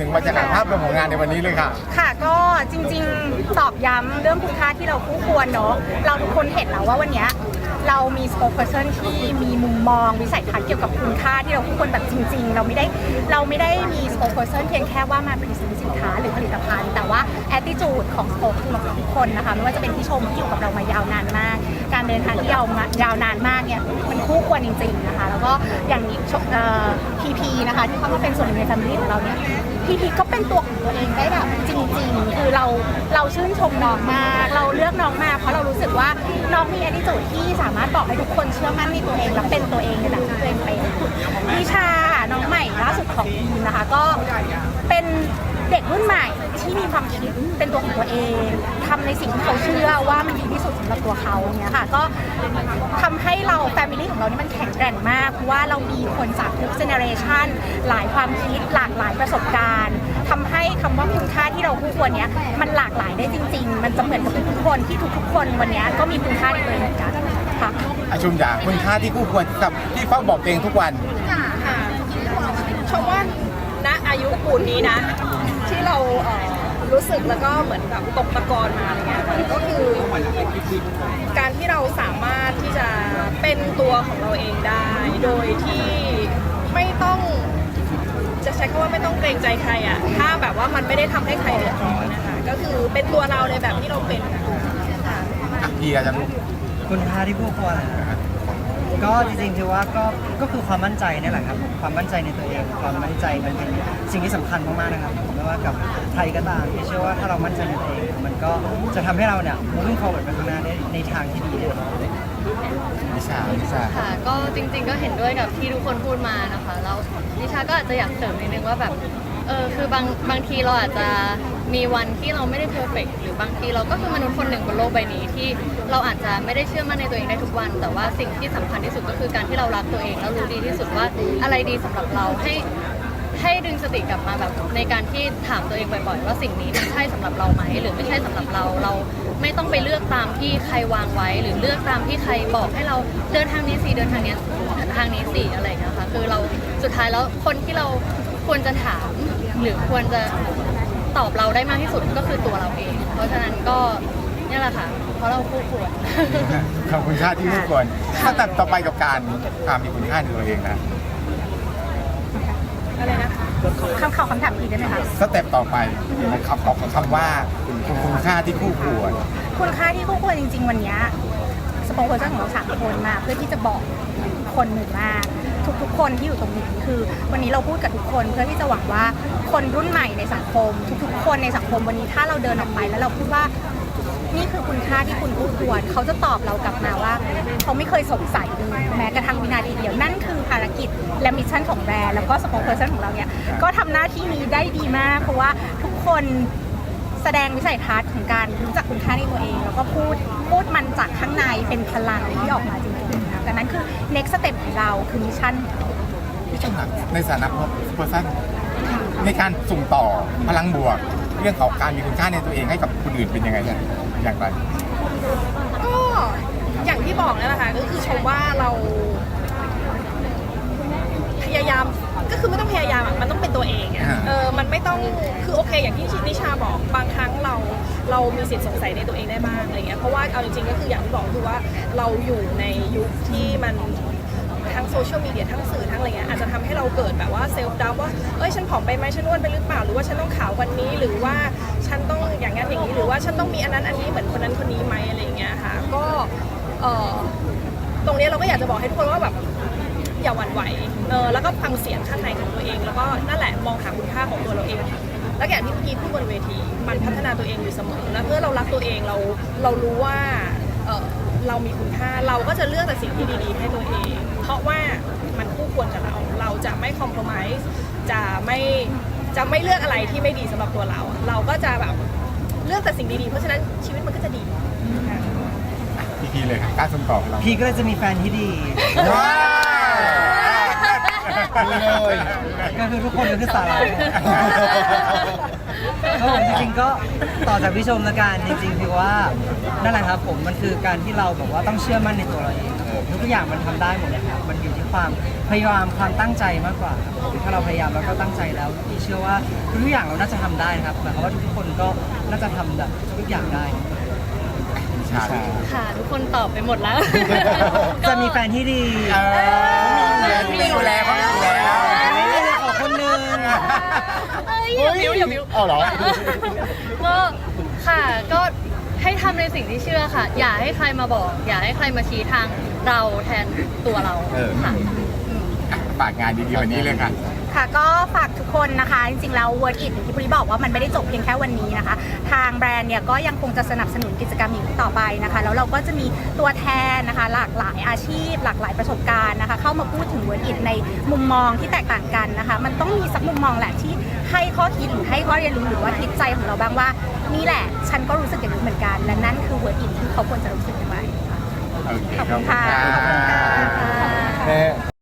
ถึงบรรยากาศภาพรวมของงานในวันนี้เลยค่ะ ค่ะก็จริงๆตอกย้ำเรื่องคุณค่าที่เราคู่ควรเนาะเราทุกคนเห็นแล้วว่าวันเนี้ยเรามี spokesperson ที่มีมุมมองวิสัยทัศน์เกี่ยวกับคุณค่าที่เราคู่ควรแบบจริง ๆ เราไม่ได้เราไม่ได้มี spokesperson เพียงแค่ว่ามาพรีเซนต์สินค้าหรือผลิตภัณฑ์ แต่ว่า attitude ของ spokesperson ของทุกคนนะคะไม่ว่าจะเป็นพี่ชมที่อยู่กับเรามายาวนานมาก เดินทางที่ยาวยาวนานมากเนี่ยมันคู่ควรจริง ๆนะคะ แล้วก็อย่างนี้พีพีนะคะที่เขามาเป็นส่วนหนึ่งใน family ของเราเนี่ยพีพีก็เป็นตัวของตัวเองได้แบบจริง ๆ คือเราเราชื่นชมน้องมากเราเลือกน้องมาเพราะเรารู้สึกว่าน้องมี attitude ที่สามารถบอกให้ทุกคนเชื่อมั่นในตัวเองและเป็นตัวเองในแบบที่ตัวเองเป็นนิชาน้องใหม่ล่าสุดของทีมนะคะก็เป็น เด็กรุ่นใหม่ที่มีความคิดเป็นตัวของตัวเองทำในสิ่งที่เขาเชื่อว่ามันดีที่สุดสำหรับตัวเขาเนี่ยค่ะก็ทำให้เราแฟมิลี่ของเรานี่มันแข็งแกร่งมากเพราะว่าเรามีคนจากทุกเจเนอเรชันหลายความคิดหลากหลายประสบการณ์ทำให้คำว่าคุณค่าที่เราคู่ควรเนี้ยมันหลากหลายได้จริง ๆ มันจะเหมือนกับทุกๆคนที่ทุกๆคนวันเนี้ยก็มีคุณค่าในตัวเองเหมือนกันค่ะอาชุมอยากคุณค่าที่คู่ควรกับที่เฝ้าบอกตัวเองทุกวันค่ะชมว่าณอายุปูนนี้นะที่เราเอ่อ รู้สึกแล้วก็เหมือนแบบตกตะกอนมาอะไรเงี้ยค่ะก็คือการที่เราสามารถที่จะเป็นตัวของเราเองได้ โดยที่ไม่ต้อง จะใช้คำว่าไม่ต้องเกรงใจใครอะถ้าแบบว่ามันไม่ได้ทำให้ใครเดือดร้อนนะคะก็คือเป็นตัวเราในแบบที่เราเป็นค่ะ อะพี่อาจจะรู้คุณค่าที่ผู้ควรนะครับ ก็จริงๆถือว่าก็ก็คือความมั่นใจนี่แหละครับความมั่นใจในตัวเอง ความมั่นใจมันเป็นสิ่งที่สำคัญมากๆนะครับไม่ว่ากับใครก็ตามที่เชื่อว่าถ้าเรามั่นใจในตัวเอง มันก็จะทำให้เราเนี่ย moving forward ไปข้างหน้าได้ในทางที่ดีเลยนิชานิชาค่ะ ก็จริงๆก็เห็นด้วยกับที่ทุกคนพูดมานะคะ แล้วนิชาก็อาจจะอยากเสริมนิดนึงว่าแบบ เออคือบางบางทีเราอาจจะมีวันที่เราไม่ได้เพอร์เฟกหรือบางทีเราก็คือมนุษย์คนหนึ่งบนโลกใบนี้ที่เราอาจจะไม่ได้เชื่อมั่นในตัวเองได้ทุกวัน แต่ว่าสิ่งที่สำคัญที่สุดก็คือการที่เรารักตัวเองแล้วรู้ดีที่สุดว่าอะไรดีสำหรับเราให้ให้ดึงสติกลับมาแบบในการที่ถามตัวเองบ่อยๆ ว่าสิ่งนี้มันใช่สำหรับเราไหมหรือไม่ใช่สำหรับเราเราไม่ต้องไปเลือกตามที่ใครวางไว้ หรือเลือกตามที่ใครบอกให้เราเดินทางนี้สิเดินทางเนี้ยทางนี้สิอะไรอย่างเงี้ยค่ะคือเราสุดท้ายแล้วคนที่เราควรจะถาม หรือควรจะตอบเราได้มากที่สุดก็คือตัวเราเอง เพราะฉะนั้นก็เนี่ยแหละค่ะ เพราะเราคู่ควร ขอบคุณค่าที่คู่ควรถ้าตัดต่อไปกับการความมีคุณค่าในตัวเองนะอะไรนะคะคำข่าวคำถามอีกได้ไหมคะ สเต็ปต่อไปคำของคำว่าคุณค่าที่คู่ควร คุณค่าที่คู่ควรจริง ๆ วันเนี้ยสปอนเซอร์ของเราสามคนมา เพื่อที่จะบอกคนหมู่มาก ทุกๆ คนที่อยู่ตรงนี้คือ วันนี้เราพูดกับทุกคนเพื่อที่จะหวังว่าคนรุ่นใหม่ในสังคม ทุกๆ คนในสังคมวันนี้ถ้าเราเดินออกไปแล้วเราพูดว่านี่คือคุณค่าที่คุณคู่ควรเขาจะตอบเรากลับมาว่า เขาไม่เคยสงสัยเลยแม้กระทั่งวินาทีเดียวนั่นคือภารกิจและมิชชั่นของแบรนด์แล้วก็สปอนเซอร์ของเราเนี่ยก็ทำหน้าที่นี้ได้ดีมาก เพราะว่าทุกคนแสดงวิสัยทัศน์ของการรู้จักคุณค่าในตัวเอง แล้วก็พูดพูดมันจากข้างในเป็นพลังที่ออกมาจริงๆ ดังนั้นคือ next step ของเราคือมิชชั่น พี่ชมหลักในฐานะเพอร์ซันในการส่งต่อพลังบวก เรื่องของการมีคุณค่าในตัวเองให้กับคนอื่นเป็นยังไงเนี่ยอย่างไรก็อย่างที่บอกนั่นแหละค่ะก็คือชมว่าเราพยายามก็คือไม่ต้องพยายามอะมันต้องเป็นตัวเองอะอ่าเออมันไม่ต้องคือโอเค อย่างที่นิชาบอกบางครั้งเรา เรามีสิทธิ์สงสัยในตัวเองได้บ้างอะไรเงี้ย เอาจริงๆก็คืออย่างที่บอกคือว่าเราอยู่ในยุคที่มันทั้งโซเชียลมีเดียทั้งสื่อทั้งอะไรเงี้ยอาจจะทำให้เราเกิดแบบว่าเซลฟ์ดาวว่าเอ้ยฉันผอมไปไหมฉันอ้วนไปหรือเปล่าหรือว่าฉันต้องขาววันนี้หรือว่าฉันต้องอย่างนั้นอย่างนี้หรือว่าฉันต้องมีอันนั้นอันนี้เหมือนคนนั้นคนนี้ไหมอะไรเงี้ยค่ะก็เออตรงนี้เราก็อยากจะบอกให้ทุกคนว่าแบบอย่าหวั่นไหวเออแล้วก็ฟังเสียงข้างในของตัวเอง แล้วก็นั่นแหละมองหาคุณค่าของตัวเราเอง แล้วอย่างที่เมื่อกี้พูดบนเวที มันพัฒนาตัวเองอยู่เสมอและเมื่อเรารักตัวเองเราเรารู้ว่าเออเรามีคุณค่าเราก็จะเลือกแต่สิ่งที่ดีๆ ให้ตัวเอง เพราะว่ามันคู่ควรกับเรา เราจะไม่คอม p r o m i s e จะไม่จะไม่เลือกอะไรที่ไม่ดีสำหรับตัวเรา เราก็จะแบบเลือกแต่สิ่งดีๆ เพราะฉะนั้นชีวิตมันก็จะดีค่ะพี่พีเลยครับการส่งต่อของเราพี่ก็เลยจะมีแฟนที่ดีว้าว มีเลยก็คือทุกคนก็คือสาระครับผมจริงๆก็ต่อจากพี่ชมละกันจริงๆคือว่านั่นแหละครับผมมันคือการที่เราแบบว่าต้องเชื่อมั่นในตัวเราเองครับผมทุกอย่างมันทำได้หมดเลยครับมันอยู่ที่ความพยายามความตั้งใจมากกว่าครับถ้าเราพยายามแล้วก็ตั้งใจแล้วพี่เชื่อว่าทุกอย่างเราน่าจะทำได้นะครับหมายความว่าทุกคนก็น่าจะทำแบบทุกอย่างได้ ค่ะ ทุกคนตอบไปหมดแล้ว จะมีแฟนที่ดีเออมีอยู่แล้วเขามีอยู่แล้ว ไม่ได้เลยขอคนหนึง เอ้ยอย่าบิ้วอย่าบิ้วเอาเหรอ ก็ค่ะก็ให้ทำในสิ่งที่เชื่อค่ะ อย่าให้ใครมาบอก อย่าให้ใครมาชี้ทางเราแทนตัวเราเออ ค่ะ ฝากงานดีๆวันนี้เลยค่ะ ค่ะก็ฝากทุกคนนะคะ จริงๆ แล้ว Word It อย่างที่พุริบอกว่ามันไม่ได้จบเพียงแค่วันนี้นะคะ ทางแบรนด์เนี่ยก็ยังคงจะสนับสนุนกิจกรรมอย่างนี้ต่อไปนะคะ แล้วเราก็จะมีตัวแทนนะคะ หลากหลายอาชีพ หลากหลายประสบการณ์นะคะ เข้ามาพูดถึง Word It ในมุมมองที่แตกต่างกันนะคะ มันต้องมีสักมุมมองแหละที่ให้ข้อคิดหรือให้ข้อเรียนรู้หรือว่าคิดใจของเราบ้างว่านี่แหละ ฉันก็รู้สึกอย่างนี้เหมือนกัน และนั่นคือ Word It ที่เขาควรจะรู้สึกยังไงโอเคขอบขคุอบณคุณค่ะค่ะขอบคุณค่ะแม่